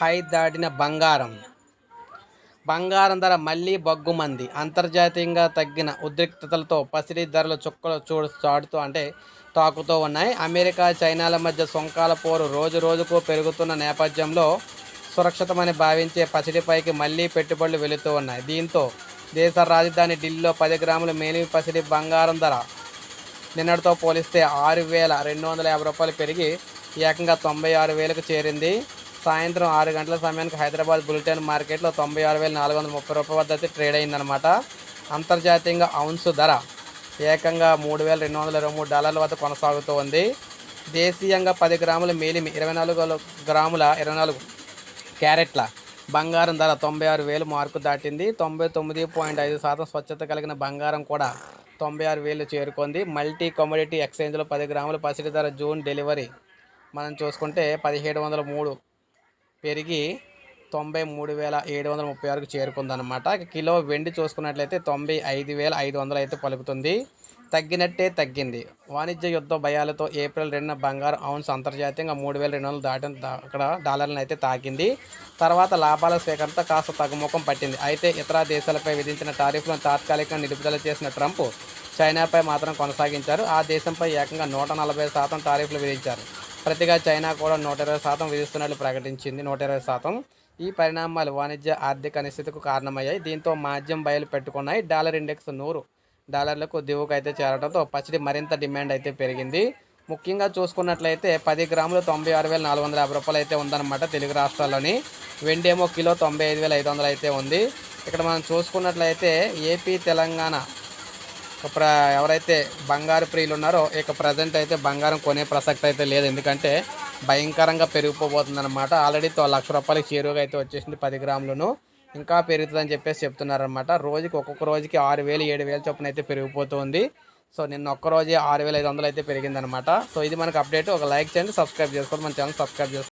High దాటిన బంగారం. బంగారం ధర మళ్ళీ బగ్గుమంది. అంతర్జాతీయంగా తగ్గిన ఉద్రిక్తతలతో పసిడి ధరలు చుక్కలు చూడు చాడుతూ అంటే తాకుతూ ఉన్నాయి. అమెరికా చైనాల మధ్య సొంకాల పోరు రోజు రోజుకు పెరుగుతున్న నేపథ్యంలో సురక్షితమని భావించే పసిడిపైకి మళ్ళీ పెట్టుబడులు వెళుతూ ఉన్నాయి. దీంతో దేశ రాజధాని ఢిల్లీలో పది గ్రాముల మేలిమి పసిడి బంగారం ధర నిన్నటితో పోలిస్తే ఆరు వేల రెండు వందల యాభై రూపాయలు పెరిగి ఏకంగా తొంభై ఆరు వేలకు చేరింది. సాయంత్రం ఆరు గంటల సమయానికి హైదరాబాద్ బులెటిన్ మార్కెట్లో తొంభై ఆరు వేల నాలుగు వందల ముప్పై రూపాయల వద్ద అయితే ట్రేడ్ అయిందనమాట అంతర్జాతీయంగా అవున్సు ధర ఏకంగా మూడు వేల రెండు వందల ఇరవై మూడు డాలర్ల వద్ద కొనసాగుతూ ఉంది. దేశీయంగా పది గ్రాముల మేలిమి ఇరవై నాలుగు గ్రాముల ఇరవై నాలుగు క్యారెట్ల బంగారం ధర తొంభై ఆరు వేలు మార్కు దాటింది. తొంభై తొమ్మిది పాయింట్ ఐదు శాతం స్వచ్ఛత కలిగిన బంగారం కూడా తొంభై ఆరు వేలు చేరుకుంది. మల్టీ కమోడిటీ ఎక్స్చేంజ్లో పది గ్రాముల పసిడి ధర జూన్ డెలివరీ. మనం చూసుకుంటే పదిహేడు వందల మూడు పెరిగి తొంభై మూడు వేల ఏడు వందల ముప్పై ఆరుకు చేరుకుందనమాట కిలో వెండి చూసుకున్నట్లయితే తొంభై ఐదు వేల ఐదు వందలు అయితే పలుకుతుంది. తగ్గినట్టే తగ్గింది. వాణిజ్య యుద్ధ భయాలతో ఏప్రిల్ రెండున బంగారు ఔన్స్ అంతర్జాతీయంగా మూడు వేల రెండు వందలు దాటిన అక్కడ డాలర్లను అయితే తాకింది. తర్వాత లాభాల స్వీకరణతో కాస్త తగ్గుముఖం పట్టింది. అయితే ఇతర దేశాలపై విధించిన టారిఫ్లను తాత్కాలికంగా నిలుపుదల చేసిన ట్రంప్ చైనాపై మాత్రం కొనసాగించారు. ఆ దేశంపై ఏకంగా నూట నలభై శాతం టారిఫ్లు విధించారు. ప్రతిగా చైనా కూడా నూట ఇరవై శాతం విధిస్తున్నట్లు ప్రకటించింది. నూట ఇరవై శాతం ఈ పరిణామాలు వాణిజ్య ఆర్థిక అనిశ్చితికి కారణమయ్యాయి. దీంతో మాధ్యం బయలు పెట్టుకున్నాయి. డాలర్ ఇండెక్స్ నూరు డాలర్లకు దిగువకు అయితే చేరడంతో పచ్చడి మరింత డిమాండ్ అయితే పెరిగింది. ముఖ్యంగా చూసుకున్నట్లయితే పది గ్రాములు తొంభై ఆరు వేల నాలుగు వందల యాభై రూపాయలు అయితే ఉందన్నమాట తెలుగు రాష్ట్రాల్లోని. వెండి ఏమో కిలో తొంభై ఐదు వేల ఐదు వందలు అయితే ఉంది. ఇక్కడ మనం చూసుకున్నట్లయితే ఏపీ తెలంగాణ ప్ర ఎవరైతే బంగారు ప్రియులు ఉన్నారో ఇక ప్రజెంట్ అయితే బంగారం కొనే ప్రసక్తి అయితే లేదు. ఎందుకంటే భయంకరంగా పెరిగిపోబోతుంది అనమాట ఆల్రెడీ లక్ష రూపాయలకి చేరువుగా అయితే వచ్చేసింది పది గ్రాములను. ఇంకా పెరుగుతుందని చెప్పేసి చెప్తున్నారనమాట రోజుకి ఒక్కొక్క రోజుకి ఆరు వేలు ఏడు వేలు చొప్పున అయితే పెరిగిపోతుంది. సో నిన్న ఒక్క రోజే ఆరు వేల ఐదు వందలు అయితే పెరిగిందనమాట సో ఇది మనకు అప్డేట్ ఒక లైక్ చేయండి సబ్స్క్రైబ్ చేసుకోండి. మన ఛానల్ సబ్స్క్రైబ్ చేసుకోండి.